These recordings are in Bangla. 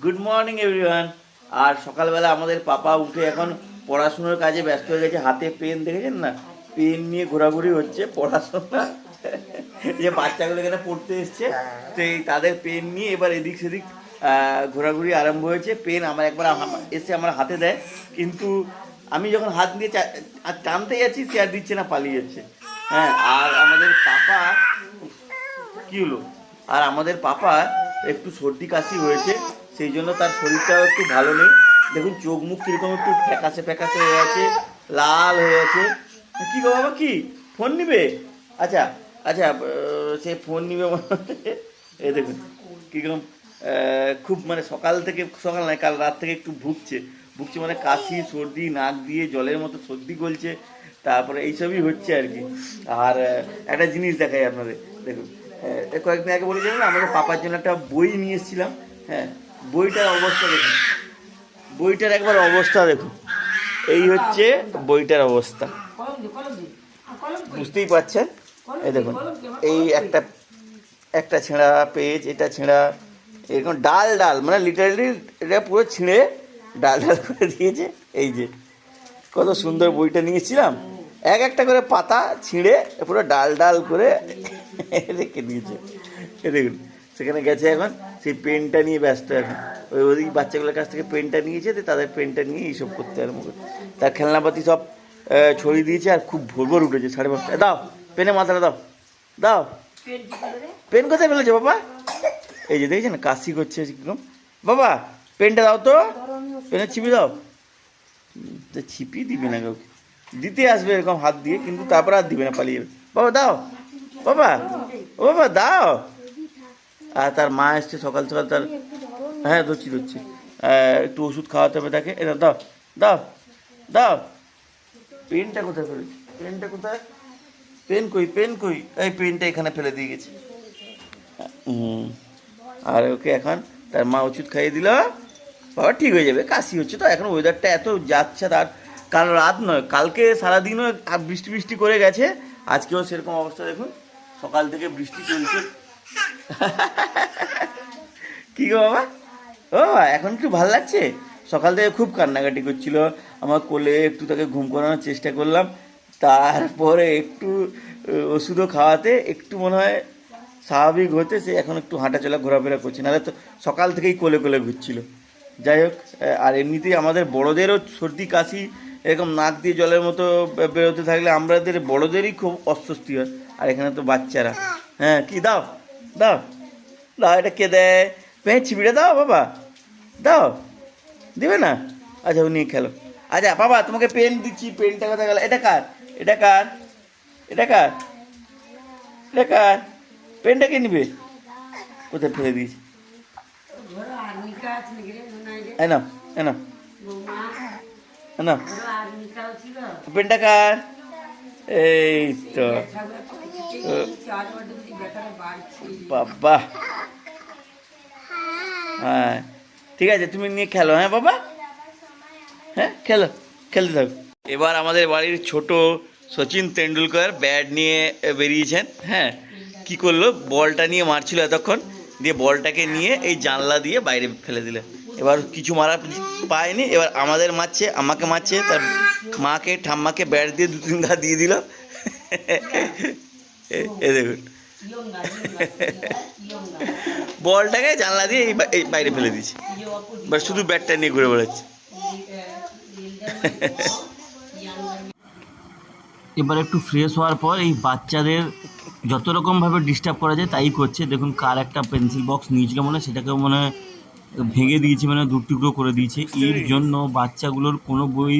গুড মর্নিং এভরিওয়ান আর সকালবেলা আমাদের পাপা উঠে এখন পড়াশুনোর কাজে ব্যস্ত হয়ে গেছে। হাতে পেন দেখেছেন না? পেন নিয়ে ঘোরাঘুরি হচ্ছে পড়াশোনা। যে বাচ্চাগুলো এখানে পড়তে এসছে তো এই তাদের পেন নিয়ে এবার এদিক সেদিক ঘোরাঘুরি আরম্ভ হয়েছে। পেন আমার একবার এসে আমার হাতে দেয়। কিন্তু আমি যখন হাত দিয়ে আর টানতে যাচ্ছি সে আর দিচ্ছে না পালিয়ে যাচ্ছে। হ্যাঁ আর আমাদের পাপা কি হলো? আর আমাদের পাপা একটু সর্দি কাশি হয়েছে। সেই জন্য তার শরীরটাও একটু ভালো নেই। দেখুন, চোখ মুখ কীরকম একটু ফ্যাকাশে ফ্যাকাশে হয়ে আছে, লাল হয়ে আছে। কি গো বাবা, কি? ফোন নিবে? আচ্ছা আচ্ছা সে ফোন নিবে। এই দেখুন, কীরকম খুব মানে সকাল থেকে, সকাল নয়, কাল রাত থেকে একটু ভুগছে। ভুগছে মানে কাশি, সর্দি, নাক দিয়ে, জলের মতো সর্দি গলছে। তারপরে এইসবই হচ্ছে আর কি। আর একটা জিনিস দেখাই আপনাদের। দেখুন কয়েকদিন আগে বলেছিলাম না, আমাদের পাপার জন্য একটা বই নিয়ে এসেছিলাম। হ্যাঁ বইটার অবস্থা দেখুন। বইটার একবার অবস্থা দেখুন। এই হচ্ছে বইটার অবস্থা। বুঝতেই পারছেন? এই দেখুন, এই একটা একটা ছেঁড়া পেজ, এটা ছেঁড়া, এরকম ডাল ডাল মানে লিটারালি এটা পুরো ছিঁড়ে ডাল ডাল করে দিয়েছে। এই যে, কত সুন্দর বইটা নিয়েছিলাম। এক একটা করে পাতা ছিঁড়ে পুরো ডাল ডাল করে রেখে দিয়েছে। দেখুন, সেখানে গেছে এখন সেই পেনটা নিয়ে ব্যস্ত এখন। ওই ওই বাচ্চাগুলোর কাছ থেকে পেনটা নিয়েছে তো তাদের পেনটা নিয়ে এইসব করতে আরম্ভ করছে তার খেলনাপাতি সব ছড়িয়ে দিয়েছে আর খুব ভোর ভোর উঠেছে সাড়ে পাঁচটা দাও পেনে মাথাটা দাও দাও। পেন কোথায় ফেলেছে বাবা? এই যে দেখছেন কাশি করছে কীরকম বাবা পেনটা দাও তো। পেনের ছিপি দাও। তো ছিপি দিবে না কাউকে। দিতে আসবে এরকম হাত দিয়ে কিন্তু তারপর আর দিবে না পালিয়ে যাবে। বাবা দাও। বাবা ও বাবা দাও। আর তার মা এসছে সকাল সকাল তার হ্যাঁ ধরছি ধরছি। একটু ওষুধ খাওয়াতে হবে তাকে। এটা দাও দাও দাও পেনটা কোথায় ফেলেছি পেনটা কোথায়? পেন কই পেন কই? এই পেনটা এখানে ফেলে দিয়ে গেছে। হুম। আর ওকে এখন তার মা ওষুধ খাইয়ে দিল। বাবা, ঠিক হয়ে যাবে, কাশি হচ্ছে তো। এখন ওয়েদারটা এত যাচ্ছে তার। কাল রাত নয়, কালকে সারাদিনও বৃষ্টি বৃষ্টি করে গেছে। আজকেও সেরকম অবস্থা, দেখুন। সকাল থেকে বৃষ্টি চলছে। কি গো বাবা? ও, এখন একটু ভালো লাগছে? সকাল থেকে খুব কান্নাকাটি করছিল। আমার কোলে একটু তাকে ঘুম করানোর চেষ্টা করলাম। তারপরে একটু ওষুধও খাওয়াতে একটু মনে হয় স্বাভাবিক হতে সে এখন একটু হাঁটাচলা, ঘোরাফেরা করছে। নাহলে তো সকাল থেকেই কোলে কোলে ঘুরছিল। যাই হোক আর এমনিতেই আমাদের বড়দেরও সর্দি, কাশি, এরকম নাক দিয়ে জলের মতো বেরোতে থাকলে আমাদের বড়দেরই খুব অস্বস্তি হয়। আর এখানে তো বাচ্চারা। হ্যাঁ কি দাও? দাও দাও, এটা কে দেয়? পেঁ ছিপিটা দাও বাবা, দাও, দিবে না? আচ্ছা নিয়ে খেলো। আচ্ছা বাবা, তোমাকে পেন দিচ্ছি পেনটা কোথায় গেল? এটা কার? এটা কার? এটা কার? এটা কার? পেনটা কে নিবে? কোথায় ফেলে দিয়েছি? নাও, এই নাও। পেনটা কার? এই তো। বাবা। হ্যাঁ। ঠিক আছে, তুমি নিয়ে খেলো হ্যাঁ বাবা? হ্যাঁ খেলো, খেলতে থাকো। এবার আমাদের বাড়ির ছোট সচিন তেন্ডুলকর ব্যাট নিয়ে বেরিয়েছেন হ্যাঁ। কি করল? বলটা নিয়ে মারছিল এতক্ষণ, দিয়ে বলটাকে নিয়ে এই জানলা দিয়ে বাইরে ফেলে দিল। এবার কিছু মারা পায়নি, এবার আমাদের মারছে, আমাকে মারছে, তার মাকে, ঠাম্মাকে ব্যাট দিয়ে দু তিন ঘা দিয়ে দিল এ- দেখুন। বলটাকে জানলা দিয়ে এই বাইরে ফেলে দিয়েছে। এবার শুধু ব্যাটটা নিয়ে ঘুরে বেড়াচ্ছে। এবার একটু ফ্রেশ হওয়ার পর এই বাচ্চাদের যত রকমভাবে ডিস্টার্ব করা যায় তাই করছে। দেখুন কার একটা পেন্সিল বক্স নিয়েছিল মনে হয় সেটাকে মনে হয় ভেঙে দিয়েছে মানে দু টুকরো করে দিয়েছে। এর জন্য বাচ্চাগুলোর কোনো বই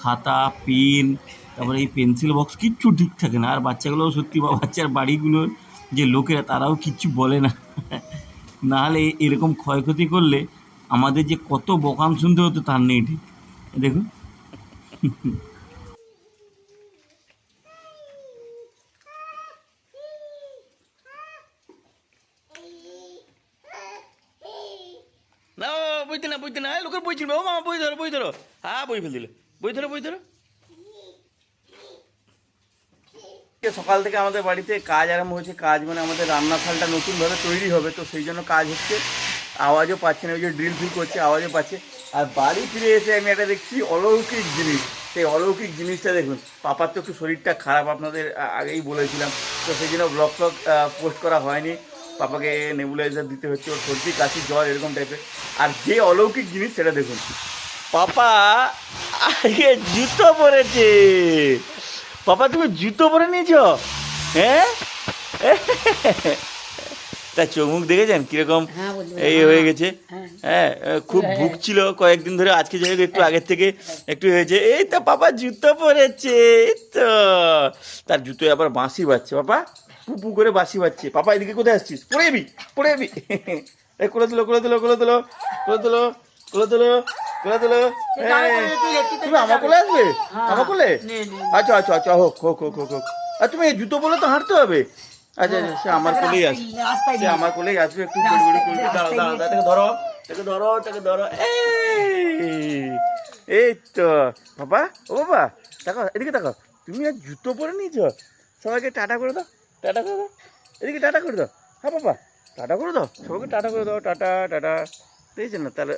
খাতা পেন তারপরে এই পেন্সিল বক্স কিচ্ছু ঠিক থাকে না। আর বাচ্চাগুলো সত্যি বা বাচ্চার বাড়িগুলোর যে লোকেরা তারাও কিচ্ছু বলে না। নাহলে এরকম ক্ষয়ক্ষতি করলে আমাদের যে কত বকাম শুনতে হতো তার নেই ঠিক। দেখুন। না না বইতে না। লোকের বই ছিল মামা, বই ধরো বই ধরো। হ্যাঁ বই ফেল দিল। বই ধরো বই ধরো। সকাল থেকে আমাদের বাড়িতে কাজ আরম্ভ হয়েছে, কাজ মানে আমাদের রান্নাশালটা নতুনভাবে তৈরি হবে, তো সেই জন্য কাজ হচ্ছে। আওয়াজও পাচ্ছে না ওই যে ড্রিল ফিল করছে, আওয়াজও পাচ্ছে। আর বাড়ি ফিরে এসে আমি একটা দেখছি অলৌকিক জিনিস, সেই অলৌকিক জিনিসটা দেখুন। পাপার তো একটু শরীরটা খারাপ, আপনাদের আগেই বলেছিলাম, তো সেই জন্য ব্লগ ফ্লগ পোস্ট করা হয়নি। পাপাকে নেবুলাইজার দিতে হচ্ছে, ওর সর্দি, কাশি, জ্বর, এরকম টাইপের আর যে অলৌকিক জিনিস সেটা দেখুন। পাপা, আগে জুতো পরেছে। পাপা তুমি জুতো পরে নিয়েছ? হ্যাঁ? তা চোখ মুখ দেখেছেন? কীরকম হ্যাঁ, এই হ্যাঁ, হয়ে গেছে? হ্যাঁ। হ্যাঁ খুব ভুগছিল কয়েকদিন ধরে। আজকে যাই একটু আগের থেকে একটু হয়েছে। এই তো পাপা জুতো পরেছে এই তো। তার জুতো আবার বাঁশি বাজছে পাপা পুপু করে বাঁশি বাজছে। পাপা এদিকে কোথায় আসছিস? পড়ে যাবি পড়ে যাবি। এই করে দিলো করে দিলো করে দিলো করে দিলো করে দিলো। এই, তুমি আমার কোলে আসবে? আমার কোলে? নে, নে। আচ্ছা আচ্ছা আচ্ছা হোক হোক হোক হোক হোক। আর তুমি এই জুতো বলে তো হাঁটতে হবে। আচ্ছা আচ্ছা সে আমার কোলেই আসবে। সে আমার কোলেই আসবে একটু গুড়ি গুড়ি করবে। দাঁড়াও দাঁড়াও দাঁড়াও, তাকে ধরো তাকে ধরো তাকে ধরো। এই এই তো। বাবা ও বাবা দেখো এদিকে দেখো তুমি আর জুতো পরে নিয়েছ? সবাইকে টাটা করে দাও টাটা করে দাও। এদিকে টাটা করে দাও। হ্যাঁ বাবা টাটা করে দাও। সবাইকে টাটা করে দাও টাটা টাটা। দেখছেন না তাহলে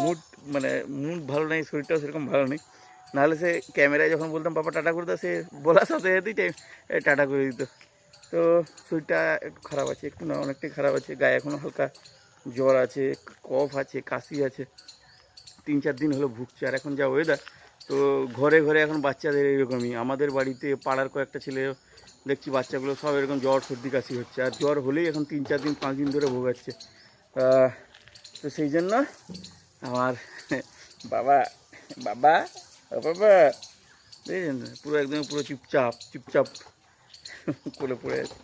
মুড মানে মুড ভালো নেই, শরীরটাও সেরকম ভালো নেই। নাহলে সে ক্যামেরায় যখন বলতাম, বাবা, টাটা করে দাও, সে বলার সাথে সাথেই টাইম টাটা করে দিত। তো শরীরটা একটু খারাপ আছে, একটু না, অনেকটাই খারাপ আছে। গায়ে এখনও হালকা জ্বর আছে, কফ আছে, কাশি আছে। তিন চার দিন হলো ভুগছে, আর এখন যা ওয়েদার তো ঘরে ঘরে এখন বাচ্চাদের এরকমই। আমাদের বাড়িতে পাড়ার কয়েকটা ছেলে দেখছি, বাচ্চাগুলো সব এরকম জ্বর, সর্দি, কাশি হচ্ছে। আর জ্বর হলেই এখন তিন চার দিন, পাঁচ দিন ধরে ভোগাচ্ছে তো সেই জন্য আমার বাবা বাবা বাবা দেখছেন পুরো একদম পুরো চুপচাপ চুপচাপ কোলে পড়ে আছে।